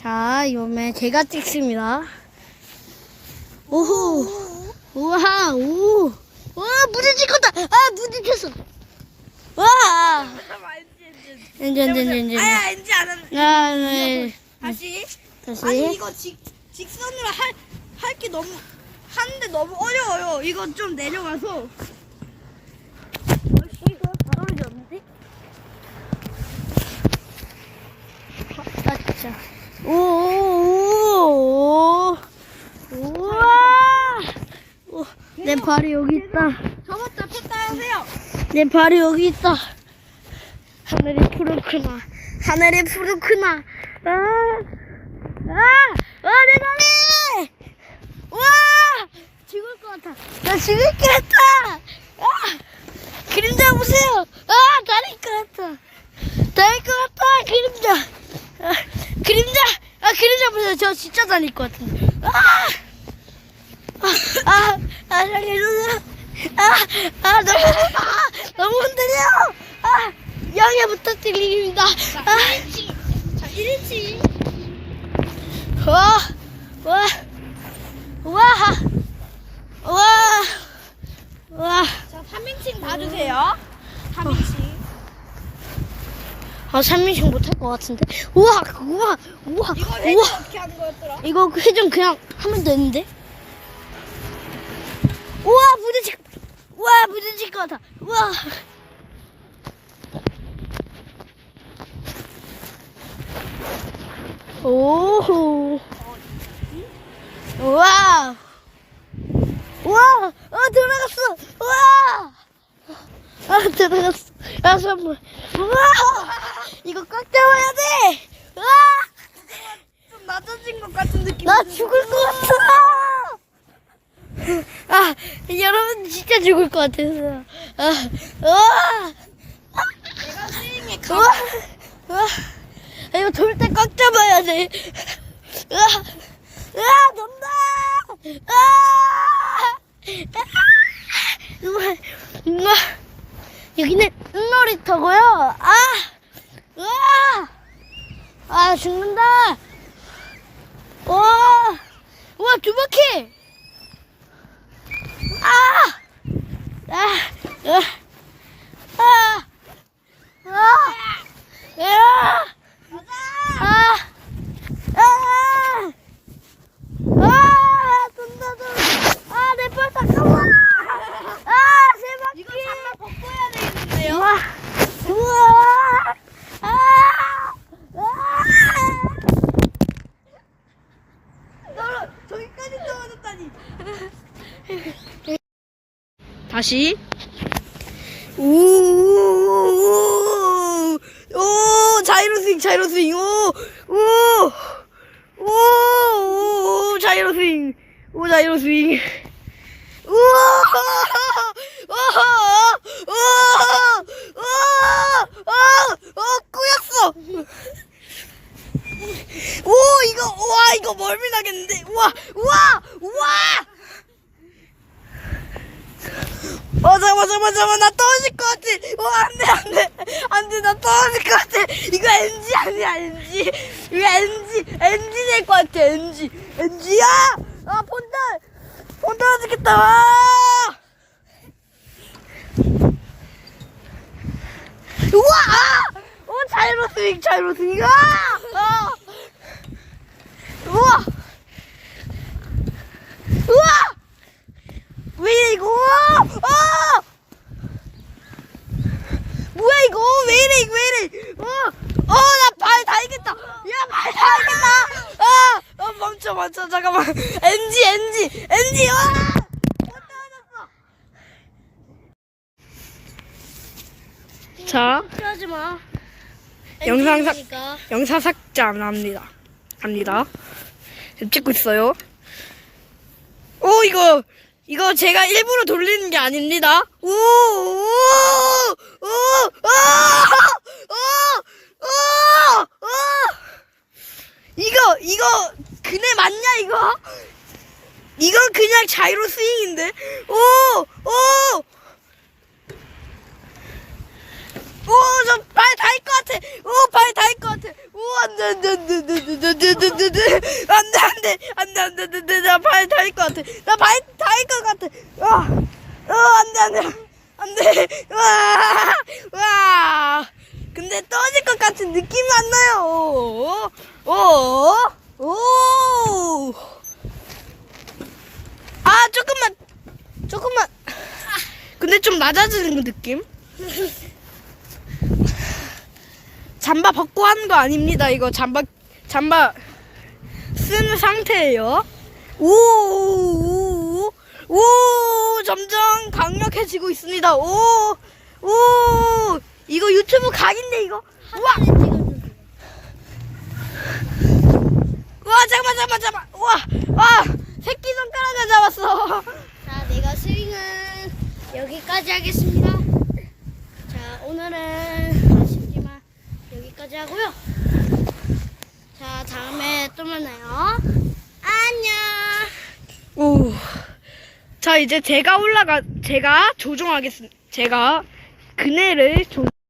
자, 이번에 제가 찍습니다. 오호. 우와, 오. 와, 부딪혔다. 아, 부딪혔어. 와. 엔지, 엔지, 엔지. 아야 엔지 안 하는. 아, 네. 다시. 다시. 아니 이거 직 직선으로 할 할 게 너무 하는데 너무 어려워요. 이거 좀 내려가서. 이거 잘 어울렸는데? 아, 진짜. 오, 오, 오. 우와. 오, 내 발이 여기 있다. 저부터 폈다 하세요. 내 발이 여기 있다. 하늘이 푸르구나. 하늘이 푸르구나. 아, 아, 아, 내 다리! 와! 죽을 것 같아. 나 죽을 것 같아. 아, 그림자 보세요. 아, 다리 것 같아. 다리 것 같아. 그림자. 아, 그림자. 아, 그림자 보세요. 저 진짜 다닐 것 같은데. 아! 아, 아, 아, 살려주세요. 아, 아, 너무, 아, 너무 흔들려. 아, 양해 부탁드립니다. 아, 자 1인칭. 와, 와, 와, 와, 와. 자 3인칭 봐주세요. 3인칭. 아, 3인칭 못할 것 같은데. 우와, 우와, 우와, 이거 우와. 어떻게 하는 거였더라? 이거 회전 그냥 하면 되는데. 우와, 부딪힐, 우와, 부딪힐 것 같아. 우와. 오호. 우와. 우와, 어, 들어갔어. 우와. 아, 들어갔어. 야, 선물. 우와. 이거 꽉 잡아야 돼. 우와. 좀 낮아진 것 같은 느낌. 나 죽을 것 같아. 아, 여러분 진짜 죽을 것 같아서. 아, 와, 내가 스윙에 와, 와. 아, 이거 돌 때 꽉 잡아야 돼. 와, 와, 돈다. 아, 아, 우와, 우와. 여기는 놀이터고요. 아, 와, 아! 죽는다. 와, 우와 두 바퀴. 아, 아, 아, 아, 아, 아, 아, 아, 아, 돈다 돈. 아, 내 발 잠깐만. 아, 세 바퀴. 이거 잠깐 벗고야 되겠는데요? 우와, 우와, 아, 아. 떨어 저기까지 떨어졌다니. 다시. 우, 오, 자이로 스윙, 자이로 스윙, 오, 오, 오, 오, 자이로 스윙, 오, 이거, 와, 이거 멀미 나겠는데. 우와, 우와, 우와. 어, 잠깐만, 잠깐만, 잠깐만, 나 떨어질 것 같아. 어, 안 돼, 안 돼. 안 돼, 나 떨어질 것 같아. 이거 NG 아니야, NG. 이거 NG, NG 될 것 같아, NG. NG야! 아, 폰달! 폰 떨어지겠다, 와! 우와! 아! 어, 자이로 스윙, 자이로 스윙, 아! 아! 우와! 우와! 왜 이래 이거? 아! 뭐야 이거? 왜 이래 이거 왜 이래? 어, 어, 나 발 달겠다. 야, 발 달겠다. 아, 어, 멈춰, 멈춰, 잠깐만. NG, NG, NG, 와! 자, 하지 마. 영상 삭, 영상 삭제 안 합니다. 합니다. 지금 찍고 있어요. 오, 이거, 이거 제가 일부러 돌리는 게 아닙니다. 오, 오, 오, 아, 오, 오, 오. 이거, 이거, 그네 맞냐, 이거? 이거 그냥 자이로 스윙인데? 오, 오, 오 저 발 닿을 것 같아 오 발 닿을 것 같아 오 안 돼 안 돼 안 돼 안 돼 안 돼 안 돼 안 돼 안 돼 안 돼 안 돼 안 돼 나발 닿을 것 같아 나 발 닿을 것 같아 와 어 안 돼 안 돼 안 돼 와 와 근데 떨어질 것 같은 느낌이 안 나요 오오오 아 조금만 조금만 근데 좀 낮아지는 그 느낌? 잠바 벗고 하는 거 아닙니다 이거. 잠바 잠바 쓴 상태예요. 오오오 오, 점점 강력해지고 있습니다. 오 오 이거 유튜브 각인데 이거? 우와! 와 잠깐만 잠깐만 잠깐만. 우와 와 새끼 손가락을 잡았어 자, 내가 스윙은 여기까지 하겠습니다. 자, 오늘은 아쉽지만 여기까지 하고요. 자, 다음에 또 만나요. 안녕. 오. 자, 이제 제가 올라가, 제가 조종하겠습니다. 제가 그네를 조,